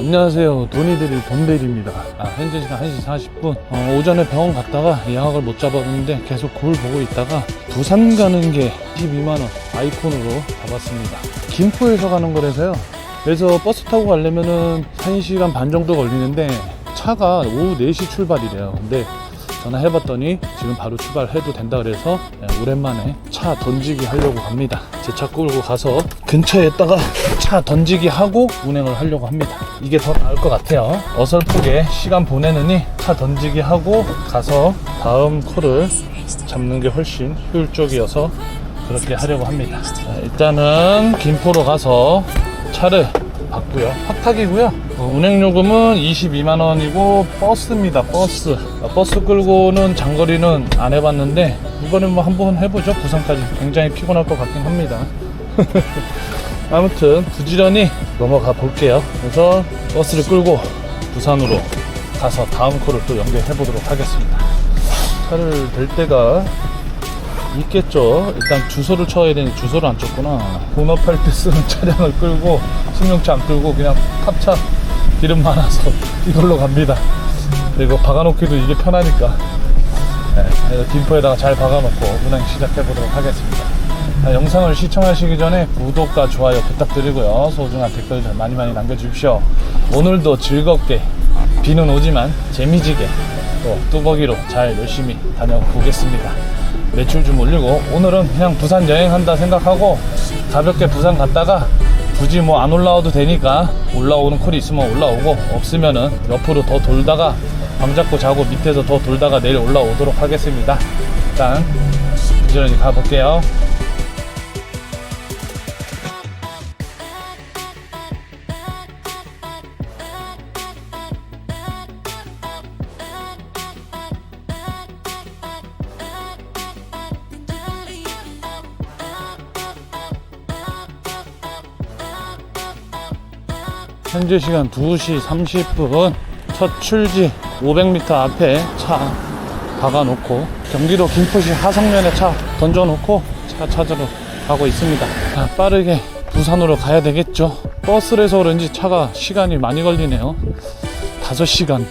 안녕하세요. 돈이들이 돈들입니다. 아, 현재 시간 1시 40분. 어, 오전에 병원 갔다가 예약을 못 잡았는데 계속 그걸 보고 있다가 부산 가는 게 12만원 아이콘으로 잡았습니다. 김포에서 가는 거라서요. 그래서 버스 타고 가려면은 1시간 반 정도 걸리는데 차가 오후 4시 출발이래요. 근데 전화해봤더니 지금 바로 출발해도 된다 그래서 예, 오랜만에 차 던지기 하려고 합니다. 제 차 끌고 가서 근처에다가 차 던지기 하고 운행을 하려고 합니다. 이게 더 나을 것 같아요. 어설프게 시간 보내느니 차 던지기 하고 가서 다음 콜을 잡는 게 훨씬 효율적이어서 그렇게 하려고 합니다. 자, 일단은 김포로 가서 차를 받고요. 확탁이고요. 어, 운행 요금은 22만 원이고 버스입니다. 버스. 어, 버스 끌고는 장거리는 안 해봤는데 이번엔 뭐 한번 해보죠. 부산까지 굉장히 피곤할 것 같긴 합니다. 아무튼 부지런히 넘어가 볼게요. 그래서 버스를 끌고 부산으로 가서 다음 콜을 또 연결해 보도록 하겠습니다. 차를 댈 때가 있겠죠. 일단 주소를 쳐야 되는데 주소를 안 쳤구나. 본업할 때 쓰는 차량을 끌고 승용차 안 끌고 그냥 탑차 기름 많아서 이걸로 갑니다. 그리고 박아놓기도 이게 편하니까. 네, 그래서 김포에다가 잘 박아놓고 운행 시작해 보도록 하겠습니다. 자, 영상을 시청하시기 전에 구독과 좋아요 부탁드리고요. 소중한 댓글들 많이 많이 남겨주십시오. 오늘도 즐겁게 비는 오지만 재미지게 또 뚜벅이로 잘 열심히 다녀보겠습니다. 매출 좀 올리고 오늘은 그냥 부산 여행한다 생각하고 가볍게 부산 갔다가 굳이 뭐 안 올라와도 되니까 올라오는 콜이 있으면 올라오고 없으면은 옆으로 더 돌다가 방 잡고 자고 밑에서 더 돌다가 내일 올라오도록 하겠습니다. 일단 부지런히 가볼게요. 현재 시간 2시 30분. 첫 출지 500m 앞에 차 박아놓고 경기도 김포시 하성면에 차 던져놓고 차 찾으러 가고 있습니다. 자, 빠르게 부산으로 가야 되겠죠? 버스라서 그런지 차가 시간이 많이 걸리네요. 5시간.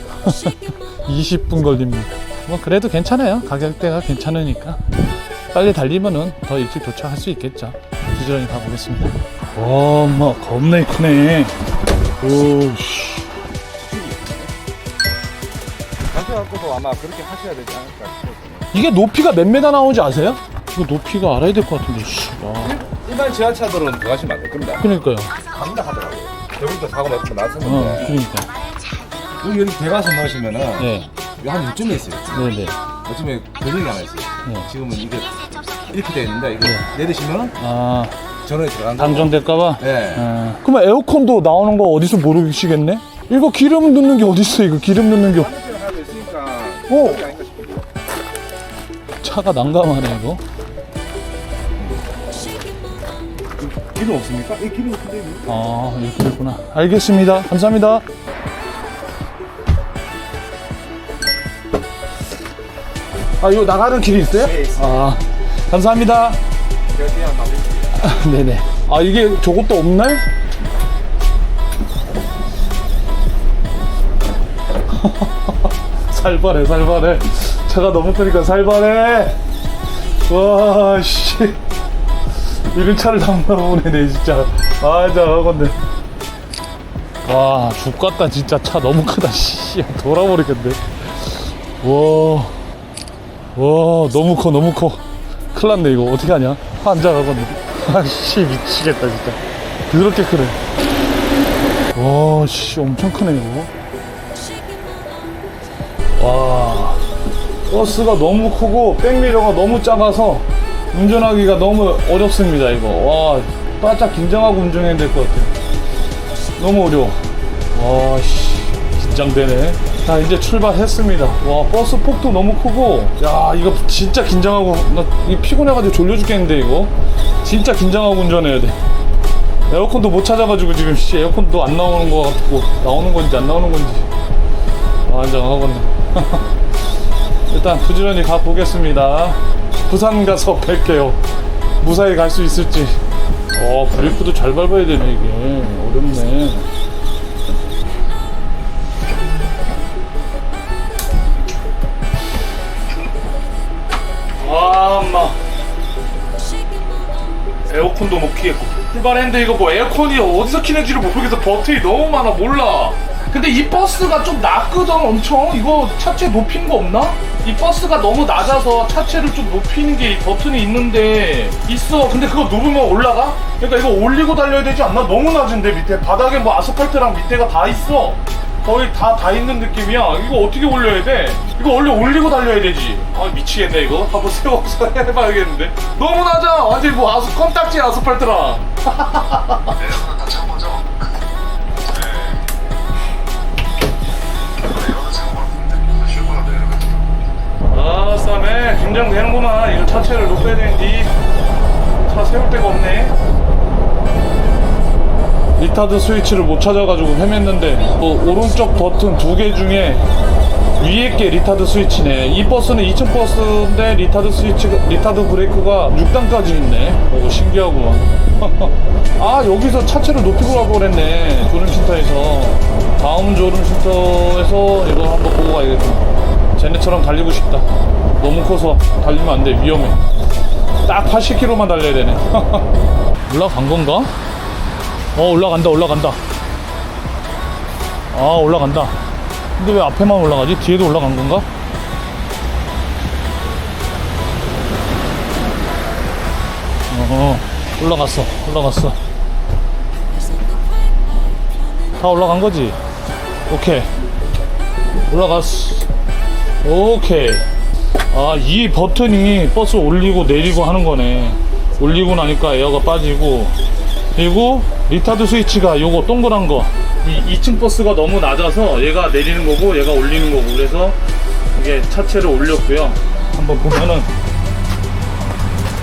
20분 걸립니다. 뭐 그래도 괜찮아요. 가격대가 괜찮으니까. 빨리 달리면은 더 일찍 도착할 수 있겠죠. 부지런히 가보겠습니다. 와, 엄마 겁나 크네 오씨 가셔갖고도 아마 그렇게 하셔야 되지 않을까 싶어요. 이게 높이가 몇 메다 나오는지 아세요? 이거 높이가 알아야 될 것 같은데 씨. 와. 일반 지하차들은 들어가시면 안 될 겁니다. 그러니까요 갑니다 하더라고요. 다 사고 몇번 어 났었는데 그러니까 여기 여기 대가서 넣으시면은 네 여기 한 이쯤에 있어요. 네 네 요즘에 근육이 하나 있어요. 네. 지금은 이게 이렇게 되어 있는데 이거 네. 내리시면 아 전원이 들어간다. 방전될까봐 네. 아, 그러면 에어컨도 나오는 거 어디서 모르시겠네? 이거 기름 넣는 게 어딨어 이거 기름 넣는 게 하고 있으니까 오! 그게 아닌가 싶어요. 차가 난감하네 이거 기름 없습니까? 이 기름 근데 아 이렇게 됐구나 알겠습니다 감사합니다 아 이거 나가는 길이 있어요? 네, 있어요. 아 감사합니다 그냥 만들게요. 네네. 아 이게 저것도 없네? 살벌해 살벌해. 차가 너무 크니까 살벌해. 와 씨. 이런 차를 담나 보네 내 진짜. 아 진짜 어건데. 와 죽겠다 진짜 차 너무 크다 씨. 돌아버리겠네. 와 와 너무 커 너무 커. 큰일 났네 이거. 어떻게 하냐? 환장하겠네 아씨 미치겠다 진짜. 그렇게 크네. 와씨 엄청 크네 이거. 와. 버스가 너무 크고 백미러가 너무 작아서 운전하기가 너무 어렵습니다 이거. 와 바짝 긴장하고 운전해야 될 것 같아. 너무 어려워. 와씨 긴장되네. 자 이제 출발했습니다. 와 버스 폭도 너무 크고. 야 이거 진짜 긴장하고 나 이거 피곤해가지고 졸려 죽겠는데 이거 진짜 긴장하고 운전해야 돼. 에어컨도 못 찾아가지고 지금 씨 에어컨도 안 나오는 거 같고 나오는 건지 안 나오는 건지 아, 안장하겠네 일단 부지런히 가 보겠습니다. 부산 가서 뵐게요. 무사히 갈 수 있을지. 어 브레이크도 잘 밟아야 되네 이게 어렵네. 와 엄마. 버튼도 못 키겠고. 출발했는데 이거 뭐 에어컨이 어디서 키는지를 모르겠어. 버튼이 너무 많아. 몰라. 근데 이 버스가 좀 낮거든 엄청. 이거 차체 높이는 거 없나? 이 버스가 너무 낮아서 차체를 좀 높이는 게 버튼이 있는데 있어. 근데 그거 누르면 올라가? 그러니까 이거 올리고 달려야 되지 않나? 너무 낮은데 밑에. 바닥에 뭐 아스팔트랑 밑에가 다 있어 거의 다 다 있는 느낌이야 이거 어떻게 올려야 돼? 이거 원래 올리고 달려야 되지 아 미치겠네 이거 한번 세워서 해봐야겠는데 너무 낮아 완전히 뭐 아스 껌딱지 아스팔트랑 내려가는 다찬 거죠? 네. 내려가는 작업을 하는데 슈퍼가 내려가죠. 아 싸매 긴장되는구만 이거 차체를 높여야 되는데 차 세울 데가 없네 리타드 스위치를 못 찾아가지고 헤맸는데 뭐 오른쪽 버튼 두 개 중에 위에 게 리타드 스위치네 이 버스는 2층 버스인데 리타드 스위치가 리타드 브레이크가 6단까지 있네 오 신기하구만 아 여기서 차체를 높이고 가고 그랬네 조름신터에서 다음 조름신터에서 이거 한번 보고 가야겠다 쟤네처럼 달리고 싶다. 너무 커서 달리면 안 돼. 위험해. 딱 80km만 달려야 되네. 올라간 건가? 어, 올라간다, 올라간다. 아, 올라간다. 근데 왜 앞에만 올라가지? 뒤에도 올라간 건가? 어, 올라갔어, 올라갔어. 다 올라간 거지? 오케이. 올라갔어. 오케이. 아, 이 버튼이 버스 올리고 내리고 하는 거네. 올리고 나니까 에어가 빠지고. 그리고 리타드 스위치가 요거 동그란 거. 이 2층 버스가 너무 낮아서 얘가 내리는 거고 얘가 올리는 거고. 그래서 이게 차체를 올렸고요. 한번 보면은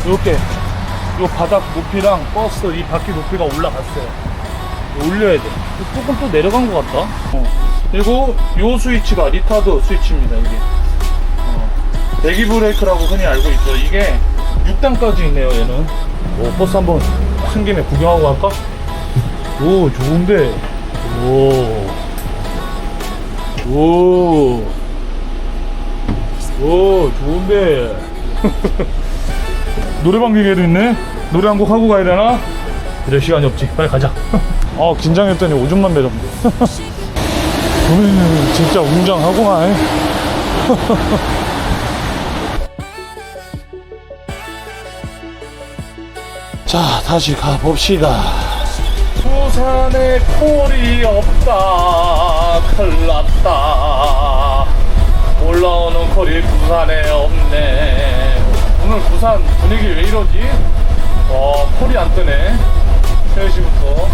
이렇게 요 바닥 높이랑 버스 이 바퀴 높이가 올라갔어요. 올려야 돼. 조금 또 내려간 것 같다. 어. 그리고 요 스위치가 리타드 스위치입니다. 이게 어. 대기 브레이크라고 흔히 알고 있죠. 이게 6단까지 있네요. 얘는. 오, 버스 한번 큰 김에 구경하고 갈까? 오, 좋은데. 오. 오. 오, 좋은데. 노래방 기계도 있네. 노래 한 곡 하고 가야 되나? 그래 시간이 없지. 빨리 가자. 아 긴장했더니 오줌만 매졌네. 오늘 진짜 웅장하구만. 자 다시 가봅시다. 부산에 콜이 없다. 큰일났다. 올라오는 콜이 부산에 없네. 오늘 부산 분위기 왜 이러지? 와, 콜이 안 뜨네. 3시부터.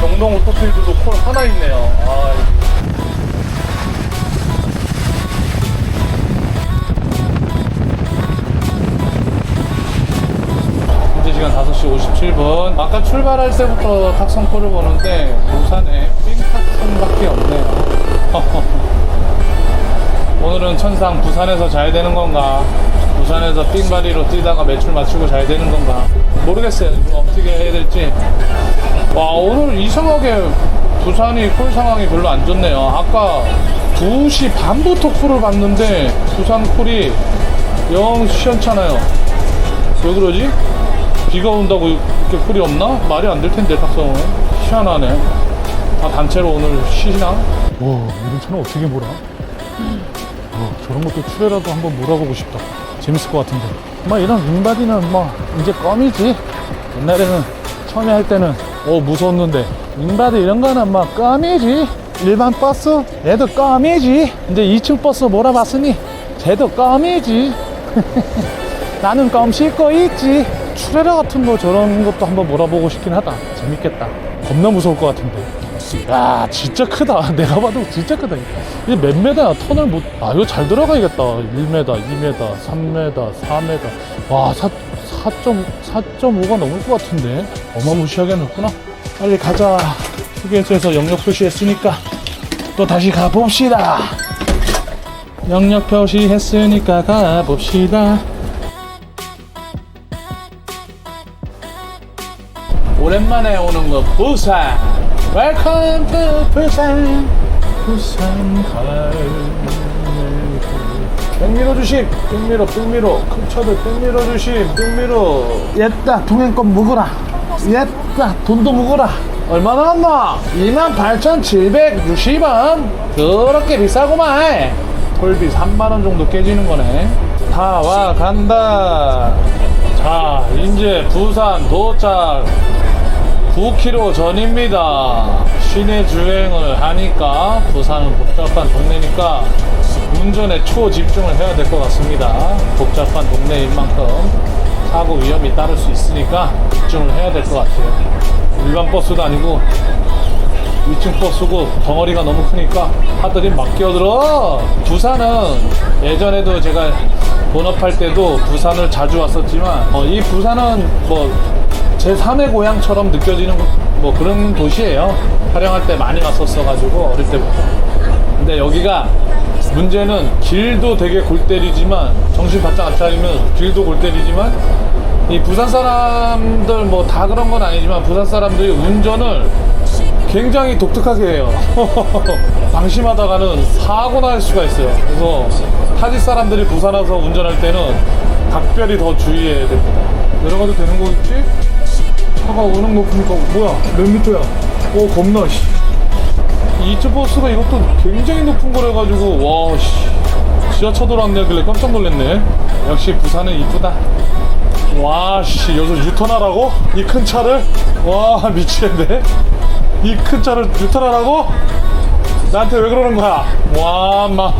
경동 오토필드도 콜 하나 있네요. 아, 현 시간 5시 57분. 아까 출발할 때부터 탁송콜을 보는데 부산에 삥 탁송밖에 없네요. 오늘은 천상 부산에서 자야 되는 건가? 부산에서 삥바리로 뛰다가 매출 맞추고 자야 되는 건가? 모르겠어요. 어떻게 해야 될지. 와, 오늘 이상하게 부산이 콜 상황이 별로 안 좋네요. 아까 2시 반부터 콜을 봤는데 부산 콜이 영 시원찮아요. 왜 그러지? 비가 온다고 이렇게 콜이 없나? 말이 안 될 텐데, 탁성은. 희한하네. 다 단체로 오늘 쉬나? 와, 이런 차는 어떻게 몰아? 어, 저런 것도 출애라도 한번 몰아보고 싶다. 재밌을 것 같은데. 뭐 이런 윙바디는 뭐 이제 껌이지. 옛날에는 처음에 할 때는 어 무서웠는데 윙바디 이런 거는 뭐 껌이지. 일반 버스 얘도 껌이지. 이제 2층 버스 몰아봤으니 쟤도 껌이지. 나는 껌 씻고 있지. 출애라 같은 거 저런 것도 한번 몰아보고 싶긴 하다. 재밌겠다. 겁나 무서울 것 같은데. 야, 진짜 크다. 내가 봐도 진짜 크다. 이게 몇 메다야? 턴을 못, 아, 이거 잘 들어가야겠다. 1m, 2m, 3m, 4m. 와, 4, 4.5가 넘을 것 같은데. 어마무시하게 넓구나. 빨리 가자. 휴게소에서 영역 표시했으니까 또 다시 가봅시다. 영역 표시했으니까 가봅시다. 오랜만에 오는 거 부산. 웰컴 투 부산. 부산 갈매기 백미러 주심 백미러 백미러 큰 차들 백미러 주심 백미러 옛다 통행권 묵어라. 옛다 돈도 묵어라. 얼마 나왔나? 28,760원. 그렇게 비싸구만. 톨비 3만원 정도 깨지는 거네. 다 와 간다. 자 이제 부산 도착 9km 전입니다. 시내 주행을 하니까 부산은 복잡한 동네니까 운전에 초집중을 해야 될 것 같습니다. 복잡한 동네인 만큼 사고 위험이 따를 수 있으니까 집중을 해야 될 것 같아요. 일반 버스도 아니고 2층 버스고 덩어리가 너무 크니까 하들이 막 끼어들어. 부산은 예전에도 제가 본업할 때도 부산을 자주 왔었지만 어, 이 부산은 뭐 제 3의 고향처럼 느껴지는 뭐 그런 도시예요. 촬영할 때 많이 왔었어가지고 어릴 때부터. 근데 여기가 문제는 길도 되게 골 때리지만 정신 바짝 안 차리면 길도 골 때리지만 이 부산 사람들 뭐 다 그런 건 아니지만 부산 사람들이 운전을 굉장히 독특하게 해요. 방심하다가는 사고 날 수가 있어요. 그래서 타지 사람들이 부산 와서 운전할 때는 각별히 더 주의해야 됩니다. 내려가도 되는 거겠지? 차가 워낙 높으니까 뭐야 몇 미터야? 오 겁나 씨. 이츠 버스가 이것도 굉장히 높은 거래가지고 와 씨. 지하차도 안내길래 깜짝 놀랐네. 역시 부산은 이쁘다. 와, 씨, 여기서 유턴하라고? 이 큰 차를? 와, 미치겠네. 이 큰 차를 유턴하라고? 나한테 왜 그러는 거야? 와, 막,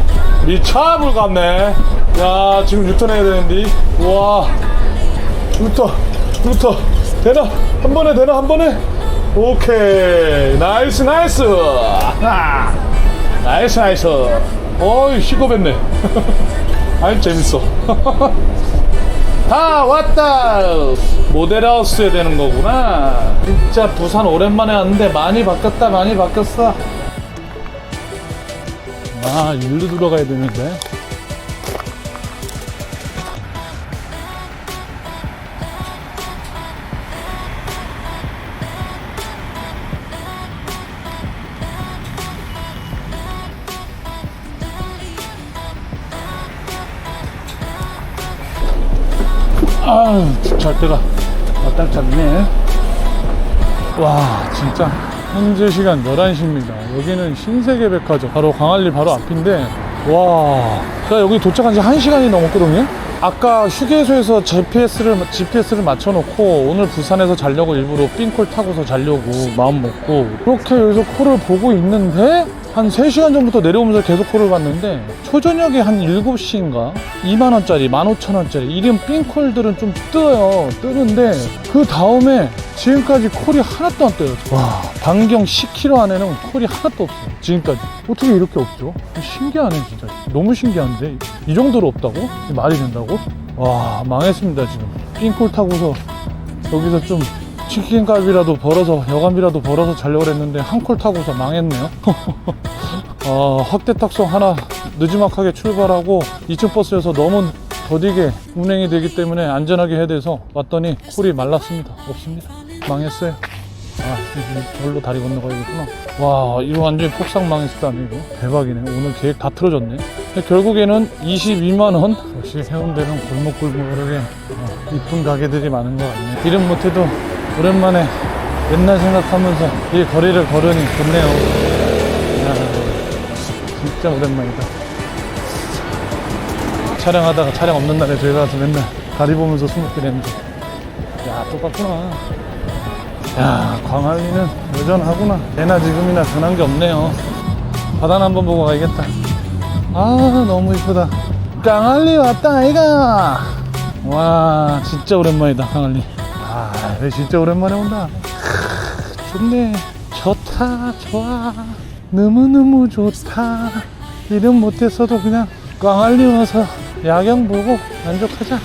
미쳐 불같네. 야, 지금 유턴해야 되는데. 와, 유턴, 유턴. 되나? 한 번에 되나? 한 번에? 오케이. 나이스, 나이스. 아, 나이스, 나이스. 어이, 시겁했네. 아이, 재밌어. 다 왔다 모델하우스에 되는 거구나 진짜 부산 오랜만에 왔는데 많이 바뀌었다 많이 바뀌었어 아 일로 들어가야 되는데 아유 잘 때가 마땅 찼네. 와 진짜 현재 시간 11시입니다. 여기는 신세계 백화점 바로 광안리 바로 앞인데 와 제가 여기 도착한 지 1시간이 넘었거든요? 아까 휴게소에서 GPS를, GPS를 맞춰놓고 오늘 부산에서 자려고 일부러 삥콜 타고서 자려고 마음 먹고 그렇게 여기서 콜을 보고 있는데 한 3시간 전부터 내려오면서 계속 콜을 봤는데 초저녁에 한 7시인가? 2만원짜리 15,000원짜리 이런 삥콜들은 좀 떠요. 뜨는데 그 다음에 지금까지 콜이 하나도 안 떠요. 와 반경 10km 안에는 콜이 하나도 없어요. 지금까지. 어떻게 이렇게 없죠? 신기하네 진짜. 너무 신기한데? 이 정도로 없다고? 말이 된다고? 와 망했습니다 지금. 삥콜 타고서 여기서 좀 치킨값이라도 벌어서 여간비라도 벌어서 자려고 했는데 한 콜 타고서 망했네요. 아, 확대 탁송 하나 늦지막하게 출발하고 2층 버스여서 너무 더디게 운행이 되기 때문에 안전하게 해야 돼서 왔더니 콜이 말랐습니다. 없습니다. 망했어요. 아 절로 다리 건너가야겠구나. 와 이거 완전히 폭삭 망했다네 이거? 대박이네. 오늘 계획 다 틀어졌네. 결국에는 22만원 역시 해운대는 골목골목으로 어, 이쁜 가게들이 많은 것 같네. 이름 못해도 오랜만에 옛날 생각하면서 이 거리를 걸으니 좋네요. 야, 진짜 오랜만이다. 촬영하다가 촬영 없는 날에 저희 가서 맨날 다리 보면서 술 먹게 되는데. 야 똑같구나. 야 광안리는 여전하구나. 예나 지금이나 변한 게 없네요. 바다나 한번 보고 가야겠다. 아 너무 이쁘다. 광안리 왔다 아이가! 와 진짜 오랜만이다 광안리. 아왜 진짜 오랜만에 온다. 크, 좋네. 좋다 좋아. 너무너무 좋다. 이름 못했어도 그냥 광안리 와서 야경 보고 만족하자.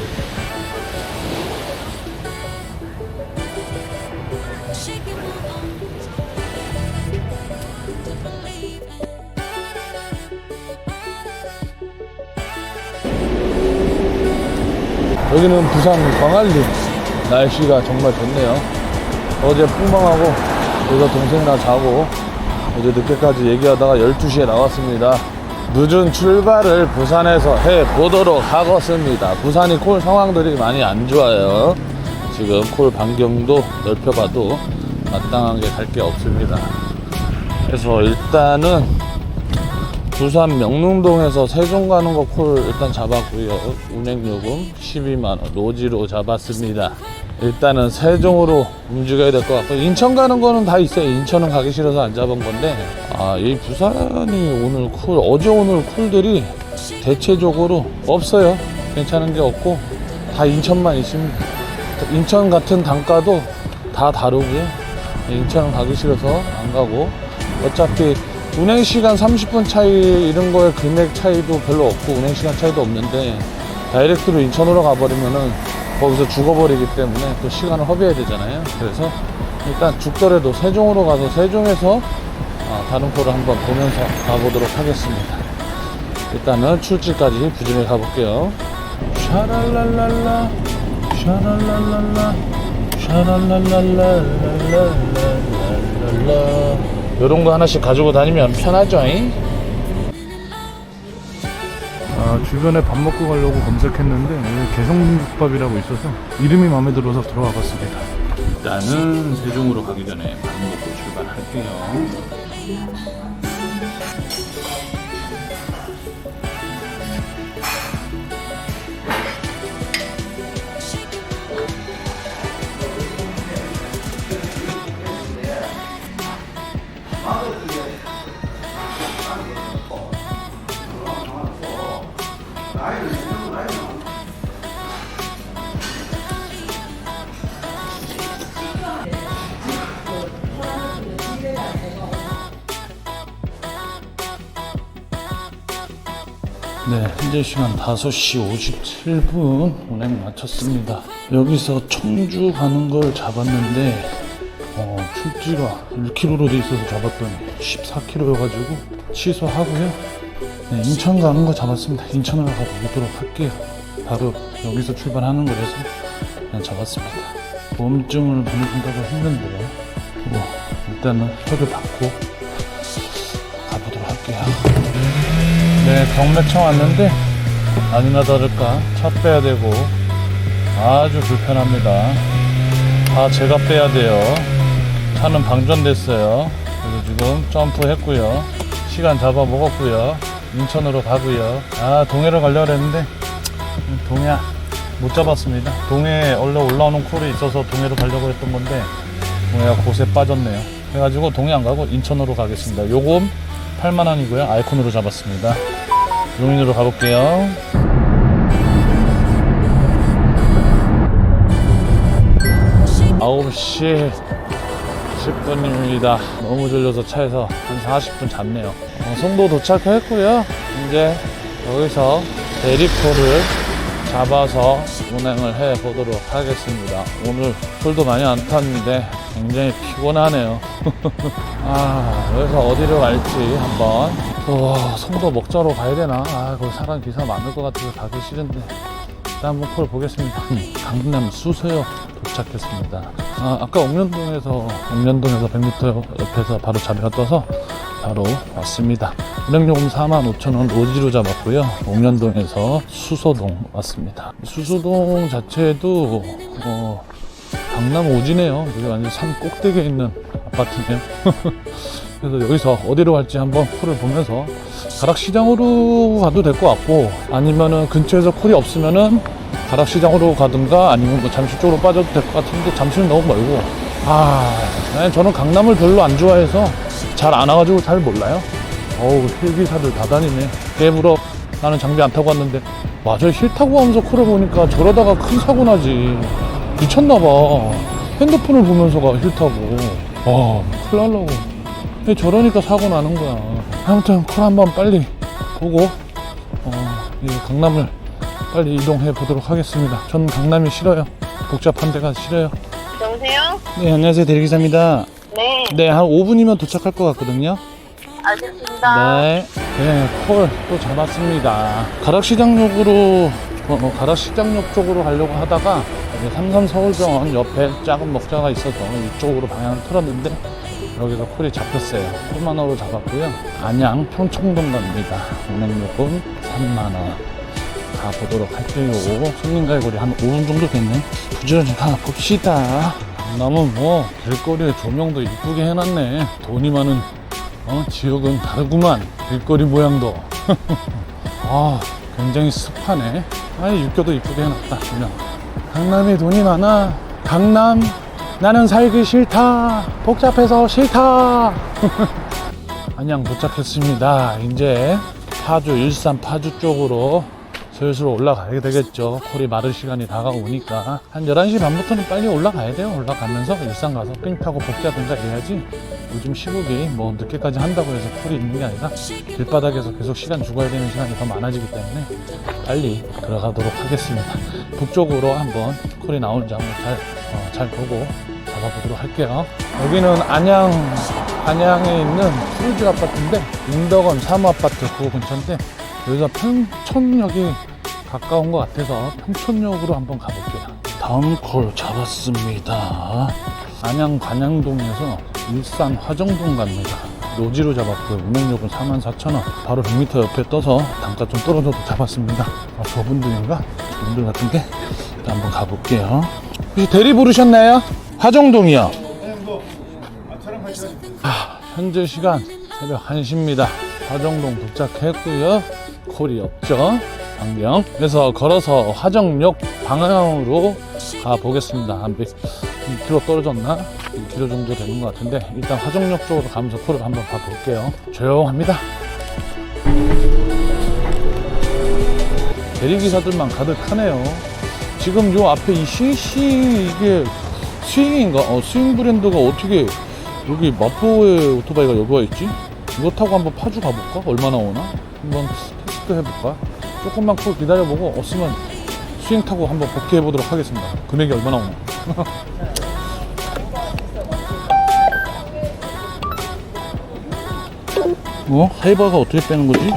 여기는 부산 광안리 날씨가 정말 좋네요 어제 풍방하고 여기서 동생이랑 자고 어제 늦게까지 얘기하다가 12시에 나왔습니다. 늦은 출발을 부산에서 해 보도록 하겠습니다. 부산이 콜 상황들이 많이 안 좋아요. 지금 콜 반경도 넓혀봐도 마땅하게 갈 게 없습니다. 그래서 일단은 부산 명릉동에서 세종 가는 거 콜 일단 잡았고요. 운행 요금 12만 원 로지로 잡았습니다. 일단은 세종으로 움직여야 될 것 같고 인천 가는 거는 다 있어요. 인천은 가기 싫어서 안 잡은 건데 아 이 부산이 오늘 콜 어제 오늘 콜들이 대체적으로 없어요. 괜찮은 게 없고 다 인천만 있습니다. 인천 같은 단가도 다 다르고요. 인천은 가기 싫어서 안 가고 어차피 운행 시간 30분 차이 이런 거에 금액 차이도 별로 없고 운행 시간 차이도 없는데 다이렉트로 인천으로 가버리면은 거기서 죽어버리기 때문에 또 시간을 허비해야 되잖아요. 그래서 일단 죽더라도 세종으로 가서 세종에서 아, 다른 코를 한번 보면서 가보도록 하겠습니다. 일단은 출지까지 부진히 가볼게요. 샤랄랄랄라, 샤랄랄랄라, 샤랄랄랄랄랄랄랄라. 요런 거 하나씩 가지고 다니면 편하죠, 잉? 아, 주변에 밥 먹고 가려고 검색했는데 개성국밥이라고 있어서 이름이 마음에 들어서 들어와 봤습니다. 일단은 세종으로 가기 전에 밥 먹고 출발할게요. 네, 현재 시간 5시 57분 운행 마쳤습니다. 여기서 청주 가는 걸 잡았는데 어, 출지가 1km로 돼 있어서 잡았더니 14km여가지고 취소하고요. 네, 인천 가는 거 잡았습니다. 인천으로 가보도록 할게요. 바로 여기서 출발하는 거라서 그냥 잡았습니다. 보험증을 보내준다고 했는데 뭐 일단은 표를 받고 네, 경매청 왔는데 아니나 다를까 차 빼야 되고 아주 불편합니다. 다 제가 빼야 돼요. 차는 방전됐어요. 그래서 지금 점프했고요. 시간 잡아 먹었고요. 인천으로 가고요. 아 동해로 가려고 했는데 음, 동해 못 잡았습니다. 동해 원래 올라오는 콜이 있어서 동해로 가려고 했던 건데 동해가 곳에 빠졌네요. 그래가지고 동해 안 가고 인천으로 가겠습니다. 요금 8만 원이고요. 아이콘으로 잡았습니다. 용인으로 가볼게요. 아홉 시 10분입니다. 너무 졸려서 차에서 한 40분 잤네요. 어, 송도 도착했고요. 이제 여기서 대리코를 잡아서 운행을 해 보도록 하겠습니다. 오늘 술도 많이 안 탔는데 굉장히 피곤하네요. 아, 여기서 어디로 갈지 한번. 와, 송도 먹자로 가야 되나? 아, 거기 사람 기사 많을 것 같아서 가기 싫은데. 일단 한번 콜 보겠습니다. 강남 수서역 도착했습니다. 아, 아까 옥년동에서, 옥년동에서 100m 옆에서 바로 자리가 떠서 바로 왔습니다. 운행요금 45,000원 로지로 잡았고요. 옥년동에서 수서동 왔습니다. 수서동 자체도, 어, 강남 오지네요. 여기 완전 산 꼭대기에 있는 아파트네요. 그래서 여기서 어디로 갈지 한번 콜을 보면서 가락시장으로 가도 될 것 같고 아니면은 근처에서 콜이 없으면은 가락시장으로 가든가 아니면 뭐 잠실 쪽으로 빠져도 될 것 같은데 잠실은 너무 멀고 아 저는 강남을 별로 안 좋아해서 잘 안 와가지고 잘 몰라요. 어우 힐기사들 다 다니네. 깨물어 나는 장비 안 타고 왔는데 와저힐 타고 가면서 콜을 보니까 저러다가 큰 사고 나지 미쳤나봐 핸드폰을 보면서가 힐 타고 와 큰일 날라고 근데 저러니까 사고 나는 거야. 아무튼 콜 한번 빨리 보고 어, 이 강남을 빨리 이동해 보도록 하겠습니다. 전 강남이 싫어요. 복잡한 데가 싫어요. 여보세요? 네, 안녕하세요. 대리기사입니다. 네, 네, 한 5분이면 도착할 것 같거든요. 알겠습니다. 네. 네, 콜 또 잡았습니다. 가락시장역으로, 어, 어, 가락시장역 쪽으로 가려고 하다가 이제 삼삼 서울병원 옆에 작은 먹자가 있어서 이쪽으로 방향을 틀었는데 여기서 콜이 잡혔어요. 4만원으로 잡았고요. 안양 평청동 갑니다. 운행요금 3만원. 가보도록 할게요. 손님 갈고리 한 5분 정도 됐네. 부지런히 가봅시다. 남은 뭐, 길거리에 조명도 이쁘게 해놨네. 돈이 많은, 어, 지역은 다르구만. 길거리 모양도. 아, 굉장히 습하네. 아이, 육교도 이쁘게 해놨다. 그냥. 강남에 돈이 많아. 강남, 나는 살기 싫다. 복잡해서 싫다. 안양 도착했습니다. 이제 파주, 일산 파주 쪽으로 슬슬 올라가야 되겠죠. 콜이 마를 시간이 다가오니까. 한 11시 반부터는 빨리 올라가야 돼요. 올라가면서 일산 가서 삥 타고 복귀하든가 해야지. 요즘 시국이 뭐 늦게까지 한다고 해서 콜이 있는 게 아니라 길바닥에서 계속 시간 죽어야 되는 시간이 더 많아지기 때문에 빨리 들어가도록 하겠습니다. 북쪽으로 한번 콜이 나오는지 한번 잘, 어, 잘 보고 잡아보도록 할게요. 여기는 안양, 안양에 있는 푸르지 아파트인데, 인덕원 사무아파트 그 근처인데, 여기가 평촌역이 가까운 것 같아서 평촌역으로 한번 가볼게요. 다음 콜 잡았습니다. 안양 관양동에서 일산 화정동 갑니다. 노지로 잡았고요. 운행요금 44,000원. 바로 100m 옆에 떠서 단가 좀 떨어져도 잡았습니다. 아, 저분들인가? 저분들 같은데? 일단 한번 가볼게요. 혹시 대리 부르셨나요? 화정동이요. 아, 현재 시간 새벽 1시입니다. 화정동 도착했고요. 콜이 없죠. 안경. 그래서 걸어서 화정역 방향으로 가보겠습니다. 한 100km 떨어졌나? 2km 정도 되는 것 같은데 일단 화정역 쪽으로 가면서 콜을 한번 가볼게요. 조용합니다. 대리기사들만 가득하네요. 지금 요 앞에 이 CC 이게 스윙인가? 어, 스윙 브랜드가 어떻게 여기 마포에 오토바이가 여기 와 있지? 이거 타고 한번 파주 가볼까? 얼마나 오나? 한번 테스트 해볼까? 조금만 콜 기다려보고 없으면 스윙 타고 한번 복귀해 보도록 하겠습니다. 금액이 얼마나 오나? 어? 하이바가 어떻게 빼는 거지?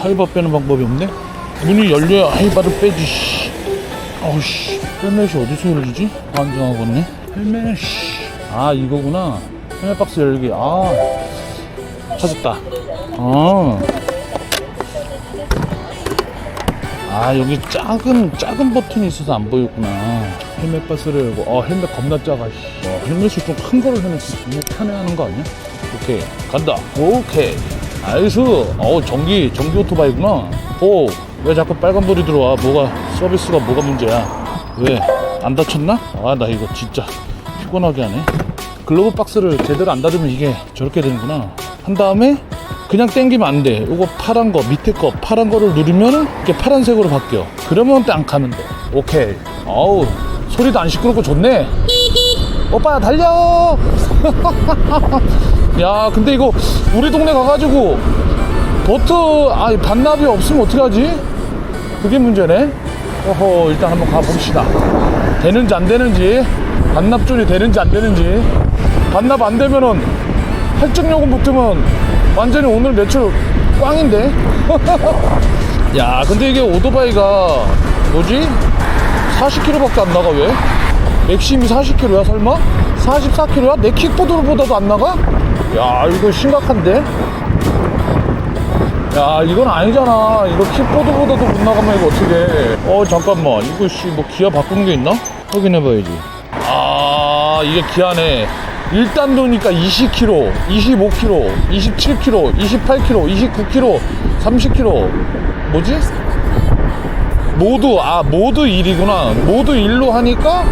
하이바 빼는 방법이 없네? 문이 열려야 하이바를 빼지, 씨. 어우, 씨. 헬멧이 어디서 열리지? 안정하겠네. 헬멧, 씨. 아, 이거구나. 헬멧 박스 열기. 아, 찾았다. 아. 아, 여기 작은, 작은 버튼이 있어서 안 보였구나. 헬멧 박스를 열고, 어, 헬멧 겁나 작아, 씨. 어, 헬멧이 좀큰 거를 너무 편해하는 거 아니야? 오케이. 간다. 오케이. 나이스. 어, 전기, 전기 오토바이구나. 오, 왜 자꾸 빨간불이 들어와? 뭐가, 서비스가 뭐가 문제야? 왜? 안 다쳤나? 아, 나 이거 진짜 피곤하게 하네. 글로브 박스를 제대로 안 닫으면 이게 저렇게 되는구나. 한 다음에 그냥 땡기면 안 돼. 이거 파란 거, 밑에 거, 파란 거를 누르면은 이게 파란색으로 바뀌어. 그러면 딱 가면 돼. 오케이. 어우, 소리도 안 시끄럽고 좋네. 오빠 달려! 야, 근데 이거 우리 동네 가가지고 보트, 아, 반납이 없으면 어떡하지? 그게 문제네. 어허, 일단 한번 가봅시다. 되는지 안 되는지, 반납 줄이 되는지 안 되는지. 반납 안 되면은 할증요금 붙으면 완전히 오늘 매출 꽝인데? 야, 근데 이게 오토바이가 뭐지? 40km밖에 안 나가, 왜? 맥심이 40km야, 설마? 44km야? 내 킥보드보다도 안 나가? 야, 이거 심각한데? 야, 이건 아니잖아. 이거 킥보드보다도 못 나가면 이거 어떻게 어, 잠깐만. 이거 씨, 뭐 기아 바꾸는 게 있나? 확인해봐야지. 아, 이게 기아네. 일단 도니까 20km, 25km, 27km, 28km, 29km, 30km. 뭐지? 모두, 아, 모두 1이구나. 모두 1로 하니까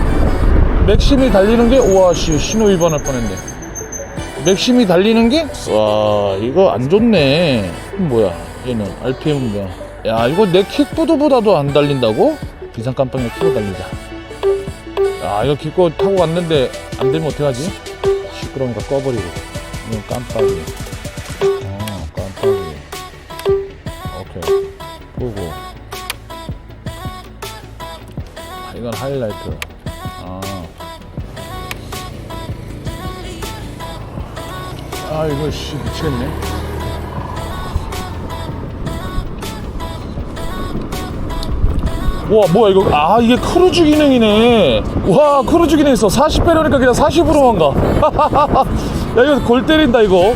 맥심이 달리는 게, 우와, 씨, 신호 위반할 뻔했네. 맥심이 달리는 게, 와, 이거 안 좋네. 뭐야, 얘는. RPM은 뭐야. 야, 이거 내 킥보드보다도 안 달린다고? 비상 깜빡이 켜고 달리자. 야, 이거 기껏 타고 갔는데 안 되면 어떡하지? 시끄러우니까 꺼버리고. 이건 깜빡이. 어, 깜빡이. 오케이. 끄고. 아, 이건 하이라이트. 아. 아, 이거, 씨, 미치겠네. 와, 뭐야, 이거. 아, 이게 크루즈 기능이네. 와, 크루즈 기능 있어. 40배려니까 그냥 40으로만 가. 야 이거 골 때린다 이거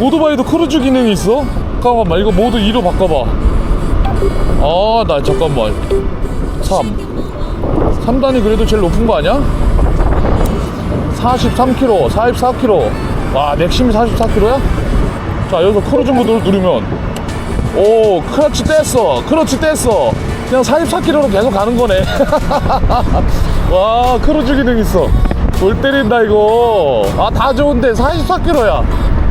오토바이도 크루즈 기능이 있어? 잠깐만 이거 모두 2로 바꿔봐 아 나 잠깐만 3 3단이 그래도 제일 높은 거 아니야? 43km 44km 와 맥심이 44km야? 자 여기서 크루즈 모드를 누르면 오 크러치 뗐어 크러치 뗐어 그냥 44km로 계속 가는 거네. 와 크루즈 기능 있어. 골 때린다 이거. 아 다 좋은데 44km야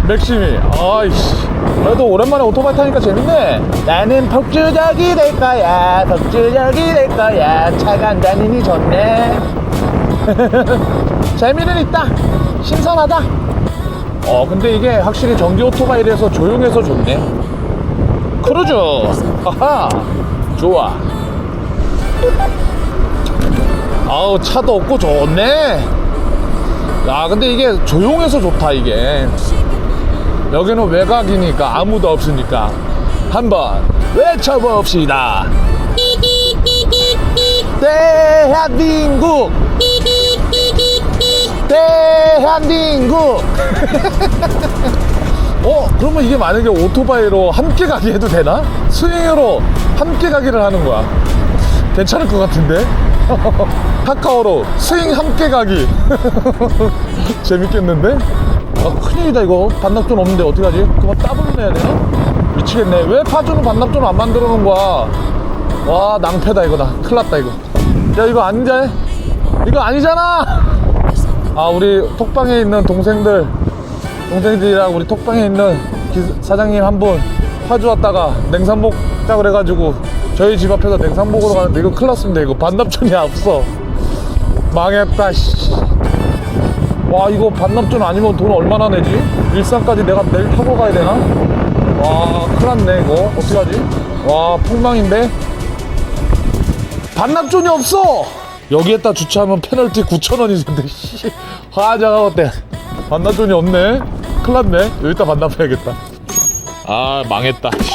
맥심이. 아이씨. 그래도 오랜만에 오토바이 타니까 재밌네. 나는 폭주적이 될 거야 폭주적이 될 거야. 안 다니니 좋네. 재미는 있다. 신선하다. 어 근데 이게 확실히 전기 오토바이라서 조용해서 좋네. 크루즈. 하하. 좋아 아우 차도 없고 좋네. 야 근데 이게 조용해서 좋다 이게. 여기는 외곽이니까 아무도 없으니까 한번 외쳐봅시다. 대한민국! 대한민국! 어 그러면 이게 만약에 오토바이로 함께 가기 해도 되나? 스윙으로 함께 가기를 하는 거야 괜찮을 것 같은데 카카오로 스윙 함께 가기 재밌겠는데? 아 큰일이다 이거 반납존 없는데 어떡하지? 그만 따블로 내야 되나? 미치겠네 왜 파주는 반납존 안 만들어 놓은 거야 와 낭패다 이거 나 큰일 났다 이거 야 이거 아닌데? 이거 아니잖아 아 우리 톡방에 있는 동생들 동생들이랑 우리 톡방에 있는 기- 사장님 한 분 파주 왔다가 냉삼 먹자 그래가지고 저희 집 앞에서 냉삼 먹으러 가는데 이거 큰일 났습니다. 이거 반납존이 없어 망했다 씨. 와 이거 반납존 아니면 돈 얼마나 내지? 일산까지 내가 내일 타고 가야 되나? 와 큰일 났네 이거. 어떡하지? 와 폭망인데? 반납존이 없어! 여기에다 주차하면 페널티 9,000원이 된대 씨. 화자가 어때? 반납존이 없네? 큰일 났네. 여기다 반납해야겠다. 아 망했다 씨.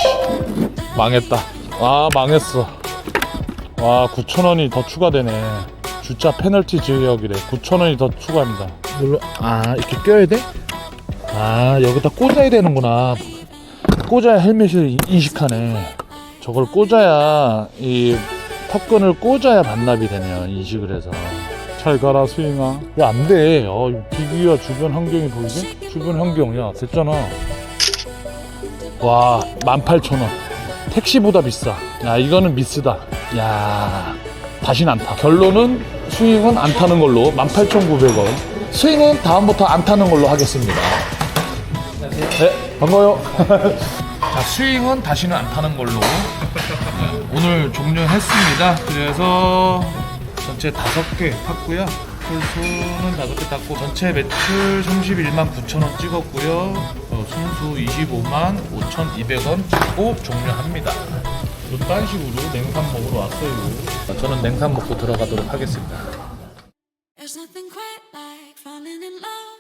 망했다 아 망했어. 와 9,000원이 더 추가되네. 주차 페널티 지역이래. 9,000원이 더 추가합니다. 눌러 아 이렇게 껴야 돼? 아 여기다 꽂아야 되는구나. 꽂아야 헬멧을 이- 인식하네. 저걸 꽂아야 이 탑건을 꽂아야 반납이 되네요 인식을 해서. 잘 가라 스윙아. 야 안돼? 어, 기기와 주변 환경이 보이지? 주변 환경 야. 됐잖아. 와 18,000원 택시보다 비싸. 야 이거는 미스다. 야 다신 안 타. 결론은 스윙은 안 타는 걸로 18,900원. 스윙은 다음부터 안 타는 걸로 하겠습니다. 네 반가워요. 자 스윙은 다시는 안 타는 걸로. 네, 오늘 종료했습니다. 그래서 전체 다섯 개 탔고요 손은 다섯 개 땄고 전체 매출 31만 9천 원 찍었고요. 어, 순수 25만 5,200원 찍고 종료합니다. 이딴 식으로 냉삼 먹으러 왔어요. 어, 저는 냉삼 먹고 들어가도록 하겠습니다. There's nothing quite like falling in love.